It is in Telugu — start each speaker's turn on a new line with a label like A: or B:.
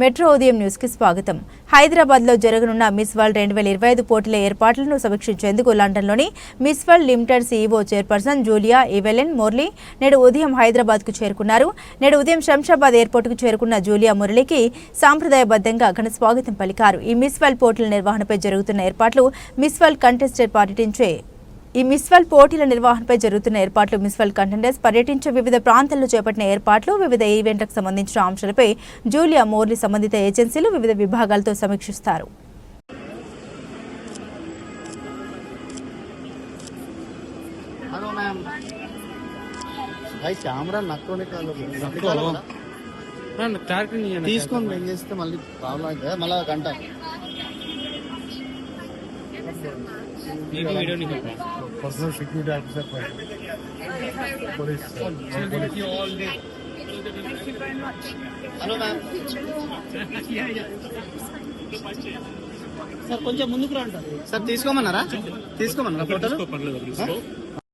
A: మెట్రో ఉదయం న్యూస్కి స్వాగతం. హైదరాబాద్లో జరగనున్న మిస్ వరల్డ్ రెండు వేల ఇరవై ఐదు పోటీల ఏర్పాట్లను సమీక్షించేందుకు లండన్లోని Miss World Limited CEO chairperson Julia Evelyn Morley నేడు ఉదయం హైదరాబాద్కు చేరుకున్నారు. నేడు ఉదయం శంషాబాద్ ఎయిర్పోర్ట్కు చేరుకున్న జూలియా మురళికి సాంప్రదాయబద్ధంగా ఘన స్వాగతం పలికారు. ఈ మిస్ వరల్డ్ పోటీల నిర్వహణపై జరుగుతున్న ఏర్పాట్లు మిస్ వరల్డ్ కంటెస్టెడ్ పర్యటించే ఈ మిస్వల్ పోటీల నిర్వహణపై జరుగుతున్న ఏర్పాట్లు మిస్వల్ కంటెండర్స్ పర్యటించే వివిధ ప్రాంతాల్లో చేపట్టిన ఏర్పాట్లు వివిధ ఈవెంట్లకు సంబంధించిన అంశాలపై జూలియా మోర్లీ సంబంధిత ఏజెన్సీలు వివిధ విభాగాలతో సమీక్షిస్తారు.
B: Hello ma'am. భాయ్ camera నక్కునే
C: personal security officer police
B: hello ma'am sir కొంచెం ముందుకు రండి సార్ తీసుకోమన్నారా? తీసుకోమన్నారా ఫోటోలు?